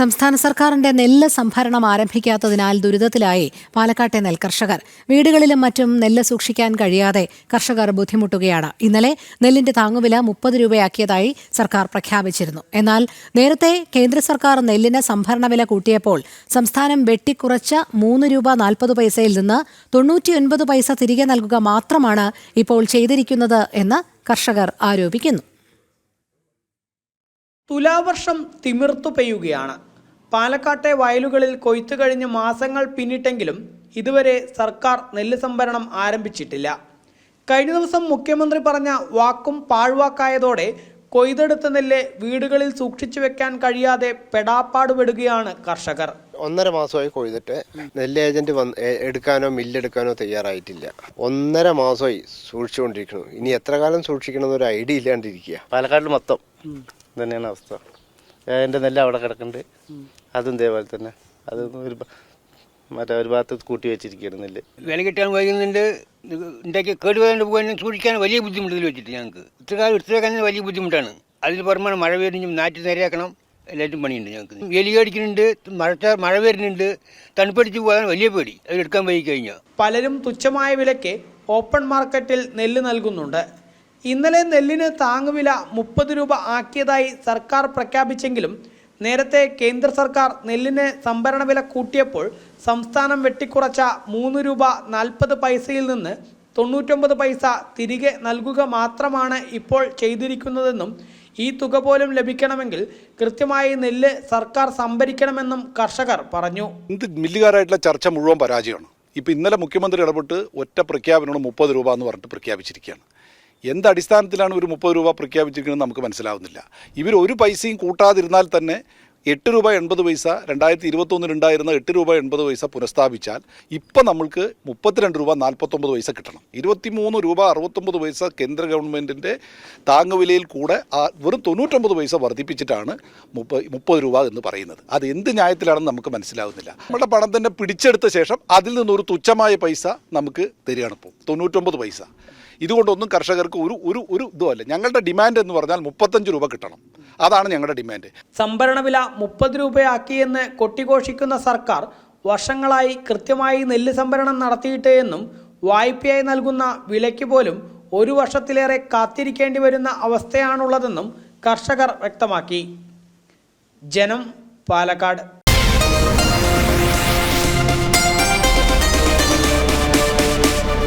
സംസ്ഥാന സർക്കാരിന്റെ നെല്ല് സംഭരണം ആരംഭിക്കാത്തതിനാൽ ദുരിതത്തിലായി പാലക്കാട്ടെ നെൽകർഷകർ വീടുകളിലും മറ്റും നെല്ല് സൂക്ഷിക്കാൻ കഴിയാതെ കർഷകർ ബുദ്ധിമുട്ടുകയാണ്. ഇന്നലെ നെല്ലിന്റെ താങ്ങുവില മുപ്പത് രൂപയാക്കിയതായി സർക്കാർ പ്രഖ്യാപിച്ചിരുന്നു. എന്നാൽ നേരത്തെ കേന്ദ്ര സർക്കാർ നെല്ലിന് സംഭരണ വില കൂട്ടിയപ്പോൾ സംസ്ഥാനം വെട്ടിക്കുറച്ച മൂന്ന് രൂപ നാൽപ്പത് പൈസയിൽ നിന്ന് തൊണ്ണൂറ്റിയൊൻപത് പൈസ തിരികെ നൽകുക മാത്രമാണ് ഇപ്പോൾ ചെയ്തിരിക്കുന്നത് എന്ന് കർഷകർ ആരോപിക്കുന്നു. തുലാവർഷം തിമിർത്തു പെയ്യുകയാണ്. പാലക്കാട്ടെ വയലുകളിൽ കൊയ്ത്തു കഴിഞ്ഞ് മാസങ്ങൾ പിന്നിട്ടെങ്കിലും ഇതുവരെ സർക്കാർ നെല്ല് സംഭരണം ആരംഭിച്ചിട്ടില്ല. കഴിഞ്ഞ ദിവസം മുഖ്യമന്ത്രി പറഞ്ഞ വാക്കും പാഴ്വാക്കായതോടെ കൊയ്തെടുത്ത നെല്ല് വീടുകളിൽ സൂക്ഷിച്ചു വെക്കാൻ കഴിയാതെ പെടാപ്പാടുപെടുകയാണ് കർഷകർ. ഒന്നര മാസമായി കൊയ്തിട്ട് നെല്ല് ഏജന്റ് വന്ന് എടുക്കാനോ മില്ലെടുക്കാനോ തയ്യാറായിട്ടില്ല. ഒന്നര മാസമായി സൂക്ഷിച്ചുകൊണ്ടിരിക്കുന്നു. ഇനി എത്ര കാലം സൂക്ഷിക്കണമെന്നൊരു ഐഡിയ ഇല്ലാണ്ടിരിക്കുക. പാലക്കാട് മൊത്തം. തന്നെയാണ് അവസ്ഥ. എന്റെ നെല്ല് അവിടെ കിടക്കുന്നുണ്ട്. അതും ഇതേപോലെ തന്നെ. അത് ഒരു മറ്റേ ഒരു ഭാഗത്ത് കൂട്ടി വെച്ചിരിക്കുകയാണ് നെല്ല്. വില കിട്ടാൻ വൈകുന്നുണ്ട് ഉണ്ടാക്കി കേടുവരാണ്ട് പോകാനും സൂക്ഷിക്കാൻ വലിയ ബുദ്ധിമുട്ടിൽ വെച്ചിട്ട് ഞങ്ങൾക്ക് ഇത്ര കാലം ഇത്ര കാലം വലിയ ബുദ്ധിമുട്ടാണ്. അതിന് പുറമാണ് മഴ വരുന്ന നാറ്റ് നേരെയാക്കണം എല്ലാവരും പണിയുണ്ട് ഞങ്ങൾക്ക് എലി അടിക്കുന്നുണ്ട് മഴ മഴ വരുന്നുണ്ട് തണുപ്പടിച്ച് പോകാൻ വലിയ പേടി. അത് എടുക്കാൻ പോയി കഴിഞ്ഞാൽ പലരും തുച്ഛമായ വിലയ്ക്ക് ഓപ്പൺ മാർക്കറ്റിൽ നെല്ല് നൽകുന്നുണ്ട്. ഇന്നലെ നെല്ലിന് താങ്ങുവില മുപ്പത് രൂപ ആക്കിയതായി സർക്കാർ പ്രഖ്യാപിച്ചെങ്കിലും നേരത്തെ കേന്ദ്ര സർക്കാർ നെല്ലിന് സംഭരണ വില കൂട്ടിയപ്പോൾ സംസ്ഥാനം വെട്ടിക്കുറച്ച മൂന്ന് രൂപ നാൽപ്പത് പൈസയിൽ നിന്ന് തൊണ്ണൂറ്റൊമ്പത് പൈസ തിരികെ നൽകുക മാത്രമാണ് ഇപ്പോൾ ചെയ്തിരിക്കുന്നതെന്നും ഈ തുക പോലും ലഭിക്കണമെങ്കിൽ കൃത്യമായി നെല്ല് സർക്കാർ സംഭരിക്കണമെന്നും കർഷകർ പറഞ്ഞു. എന്ത് മില്ലുകാരായിട്ടുള്ള ചർച്ച മുഴുവൻ പരാജയമാണ്. ഇപ്പം ഇന്നലെ മുഖ്യമന്ത്രി ഇടപെട്ട് ഒറ്റ പ്രഖ്യാപനമാണ് മുപ്പത് രൂപ എന്ന് പറഞ്ഞിട്ട് പ്രഖ്യാപിച്ചിരിക്കുകയാണ്. എന്ത് അടിസ്ഥാനത്തിലാണ് ഒരു മുപ്പത് രൂപ പ്രഖ്യാപിച്ചിരിക്കുന്നത് നമുക്ക് മനസ്സിലാവുന്നില്ല. ഇവർ ഒരു പൈസയും കൂട്ടാതിരുന്നാൽ തന്നെ എട്ട് രൂപ എൺപത് പൈസ രണ്ടായിരത്തി ഇരുപത്തൊന്നിലുണ്ടായിരുന്ന എട്ട് രൂപ എൺപത് പൈസ പുനഃസ്ഥാപിച്ചാൽ ഇപ്പം നമ്മൾക്ക് മുപ്പത്തിരണ്ട് രൂപ നാൽപ്പത്തൊമ്പത് പൈസ കിട്ടണം. ഇരുപത്തിമൂന്ന് രൂപ അറുപത്തൊമ്പത് പൈസ കേന്ദ്ര ഗവൺമെന്റിന്റെ താങ്ങുവിലയിൽ കൂടെ വെറും തൊണ്ണൂറ്റൊമ്പത് പൈസ വർദ്ധിപ്പിച്ചിട്ടാണ് മുപ്പ മുപ്പത് രൂപ എന്ന് പറയുന്നത്. അത് എന്ത് ന്യായത്തിലാണെന്ന് നമുക്ക് മനസ്സിലാവുന്നില്ല. നമ്മുടെ പണം തന്നെ പിടിച്ചെടുത്ത ശേഷം അതിൽ നിന്നൊരു തുച്ഛമായ പൈസ നമുക്ക് തരികയാണ് ഇപ്പോൾ തൊണ്ണൂറ്റൊമ്പത് പൈസ. ഇതുകൊണ്ടൊന്നും കർഷകർക്ക് ഒരു ഒരു ഒരു ഇതുമല്ല. ഞങ്ങളുടെ ഡിമാൻഡ് എന്ന് പറഞ്ഞാൽ മുപ്പത്തഞ്ച് രൂപ കിട്ടണം. അതാണ് ഞങ്ങളുടെ ഡിമാൻഡ് സംഭരണ വില മുപ്പത് രൂപയാക്കിയെന്ന് കൊട്ടിഘോഷിക്കുന്ന സർക്കാർ വർഷങ്ങളായി കൃത്യമായി നെല്ല് സംഭരണം നടത്തിയിട്ട് എന്നും വായ്പയായി നൽകുന്ന വിലയ്ക്ക് പോലും ഒരു വർഷത്തിലേറെ കാത്തിരിക്കേണ്ടി വരുന്ന അവസ്ഥയാണുള്ളതെന്നും കർഷകർ വ്യക്തമാക്കി. ജനം പാലക്കാട്.